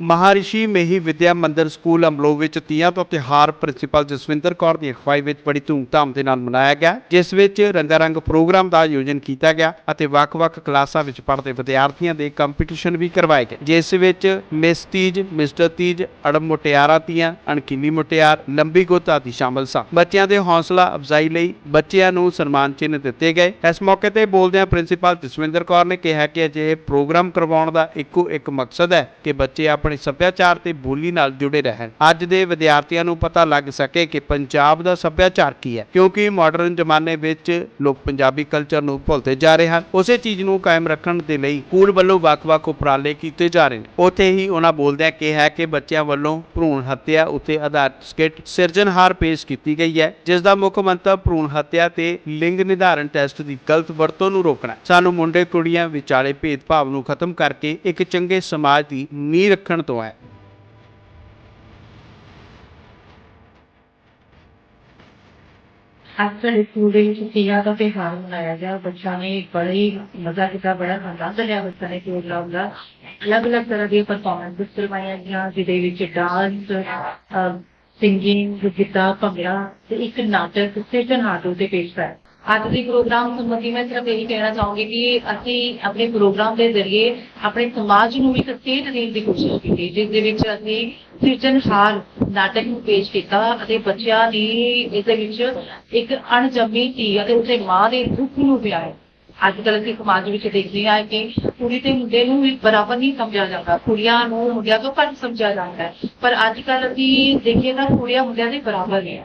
ਮਹਾਰਿਸ਼ੀ ਮੇਹੀ ਵਿਦਿਆ ਮੰਦਿਰ ਸਕੂਲ ਅਮਲੋ ਵਿੱਚ ਤੀਆਂ ਤੋਂ ਤਿਹਾਰ ਪ੍ਰਿੰਸੀਪਲ ਜਸਵਿੰਦਰ ਕੌਰ ਦੀ ਅਗਵਾਈ ਵਿੱਚ ਬੜੀ ਧੂਮਧਾਮ ਦੇ ਨਾਲ ਮਨਾਇਆ ਗਿਆ, ਜਿਸ ਵਿੱਚ ਰੰਗਾਰੰਗ ਪ੍ਰੋਗਰਾਮ ਦਾ ਆਯੋਜਨ ਕੀਤਾ ਗਿਆ ਅਤੇ ਵੱਖ-ਵੱਖ ਕਲਾਸਾਂ ਵਿੱਚ ਪੜ੍ਹਦੇ ਵਿਦਿਆਰਥੀਆਂ ਦੇ ਕੰਪੀਟੀਸ਼ਨ ਵੀ ਕਰਵਾਏ ਗਏ, ਜਿਸ ਵਿੱਚ ਮਿਸ ਤੀਜ, ਮਿਸਟਰ ਤੀਜ ਅੜਮ ਮੁਟਿਆਰਾਂ ਤੀਆਂ, ਅਣਕਿੰਨੀ ਮੁਟਿਆਰ, ਲੰਬੀ ਗੁੱਤ ਆਦਿ ਸ਼ਾਮਲ ਸਨ। ਬੱਚਿਆਂ ਦੇ ਹੌਸਲਾ ਅਫਜ਼ਾਈ ਲਈ ਬੱਚਿਆਂ ਨੂੰ ਸਨਮਾਨ ਚਿੰਨ੍ਹ ਦਿੱਤੇ ਗਏ। ਇਸ ਮੌਕੇ ਤੇ ਬੋਲਦਿਆਂ ਪ੍ਰਿੰਸੀਪਲ ਜਸਵਿੰਦਰ ਕੌਰ ਨੇ ਕਿਹਾ ਕਿ ਅਜਿਹੇ ਪ੍ਰੋਗਰਾਮ ਕਰਵਾਉਣ ਦਾ ਇੱਕੋ ਇੱਕ ਮਕਸਦ ਹੈ ਕਿ ਬੱਚੇ ਆਪ ਆਪਣੇ ਸੱਭਿਆਚਾਰ ਤੇ ਬੋਲੀ ਨਾਲ ਜੁੜੇ ਰਹਿਣ। ਅੱਜ ਦੇ ਵਿਦਿਆਰਥੀਆਂ ਨੂੰ ਪਤਾ ਲੱਗ ਸਕੇ ਕਿ ਪੰਜਾਬ ਦਾ ਸੱਭਿਆਚਾਰ ਕੀ ਹੈ, ਕਿਉਂਕਿ ਮਾਡਰਨ ਜ਼ਮਾਨੇ ਵਿੱਚ ਲੋਕ ਪੰਜਾਬੀ ਕਲਚਰ ਨੂੰ ਭੁੱਲਦੇ ਜਾ ਰਹੇ ਹਨ। ਉਸੇ ਚੀਜ਼ ਨੂੰ ਕਾਇਮ ਰੱਖਣ ਦੇ ਲਈ ਸਕੂਲ ਵੱਲੋਂ ਵੱਖ-ਵੱਖ ਉਪਰਾਲੇ ਕੀਤੇ ਜਾ ਰਹੇ ਨੇ। ਉੱਥੇ ਹੀ ਉਹਨਾਂ ਬੋਲਦਿਆਂ ਕਿਹਾ ਕਿ ਬੱਚਿਆਂ ਵੱਲੋਂ ਭਰੂਣ ਹੱਤਿਆ ਉੱਤੇ ਆਧਾਰਿਤ ਸਕਿੱਟ ਸਿਰਜਣਹਾਰ ਪੇਸ਼ ਕੀਤੀ ਗਈ ਹੈ, ਜਿਸ ਦਾ ਮੁੱਖ ਮੰਤਵ ਭਰੂਣ ਹੱਤਿਆ ਤੇ ਲਿੰਗ ਨਿਰਧਾਰਨ ਟੈਸਟ ਦੀ ਗਲਤ ਵਰਤੋਂ ਨੂੰ ਰੋਕਣਾ ਸਾਨੂੰ ਮੁੰਡੇ ਕੁੜੀਆਂ ਵਿਚਾਲੇ ਭੇਦਭਾਵ ਨੂੰ ਖਤਮ ਕਰਕੇ ਇੱਕ ਚੰਗੇ ਸਮਾਜ ਦੀ ਨੀਂਹ ਰੱਖਣ ਤੋਂ ਹੈ। ਅੱਜ ਸਕੂਲ ਵਿੱਚ ਤੀਆਂ ਦਾ ਤਿਉਹਾਰ ਮਨਾਇਆ ਗਿਆ। ਬੱਚਿਆਂ ਨੇ ਬੜਾ ਹੀ ਮਜ਼ਾ ਕੀਤਾ, ਬੜਾ ਆਨੰਦ ਲਿਆ ਬੱਚਿਆਂ ਨੇ ਪ੍ਰੋਗਰਾਮ ਦਾ। ਅਲੱਗ-ਅਲੱਗ ਤਰ੍ਹਾਂ ਦੀਆਂ ਪਰਫਾਰਮੈਂਸ ਕਰਵਾਈਆਂ ਗਈਆਂ, ਜਿਹਦੇ ਵਿੱਚ ਡਾਂਸ ਸਿੰਗਿੰਗ ਗਿੱਧਾ, ਭੰਗੜਾ ਤੇ ਇੱਕ ਨਾਟਕ ਸਿਰਜਣਹਾਰ ਤੇ ਪੇਸ਼ ਹੈ ਅੱਜ ਦੇ ਪ੍ਰੋਗਰਾਮ ਸੰਬੰਧੀ ਮੈਂ ਸਿਰਫ ਇਹੀ ਕਹਿਣਾ ਚਾਹੂੰਗੀ ਕਿ ਅਸੀਂ ਆਪਣੇ ਪ੍ਰੋਗਰਾਮ ਦੇ ਜ਼ਰੀਏ ਆਪਣੇ ਸਮਾਜ ਨੂੰ ਇੱਕ ਸੇਧ ਦੇਣ ਦੀ ਕੋਸ਼ਿਸ਼ ਕੀਤੀ, ਜਿਸ ਦੇ ਵਿੱਚ ਅਸੀਂ ਸਿਰਜਣਹਾਰ ਨਾਟਕ ਨੂੰ ਪੇਸ਼ ਕੀਤਾ ਅਤੇ ਬੱਚਿਆਂ ਨੇ ਇਸ ਦੇ ਵਿੱਚ ਇੱਕ ਅਣਜੰਮੀ ਧੀ ਅਤੇ ਉਸਦੇ ਮਾਂ ਦੇ ਦੁੱਖ ਨੂੰ ਵਿਆਹਿਆ ਅੱਜ ਕੱਲ੍ਹ ਅਸੀਂ ਸਮਾਜ ਵਿੱਚ ਦੇਖਦੇ ਹਾਂ ਕਿ ਕੁੜੀ ਤੇ ਮੁੰਡੇ ਨੂੰ ਵੀ ਬਰਾਬਰ ਨਹੀਂ ਸਮਝਿਆ ਜਾਂਦਾ, ਕੁੜੀਆਂ ਨੂੰ ਮੁੰਡਿਆਂ ਤੋਂ ਘੱਟ ਸਮਝਿਆ ਜਾਂਦਾ ਹੈ। ਪਰ ਅੱਜ ਕੱਲ੍ਹ ਅਸੀਂ ਦੇਖੀਏ ਤਾਂ ਕੁੜੀਆਂ ਮੁੰਡਿਆਂ ਦੇ ਬਰਾਬਰ ਨੇ।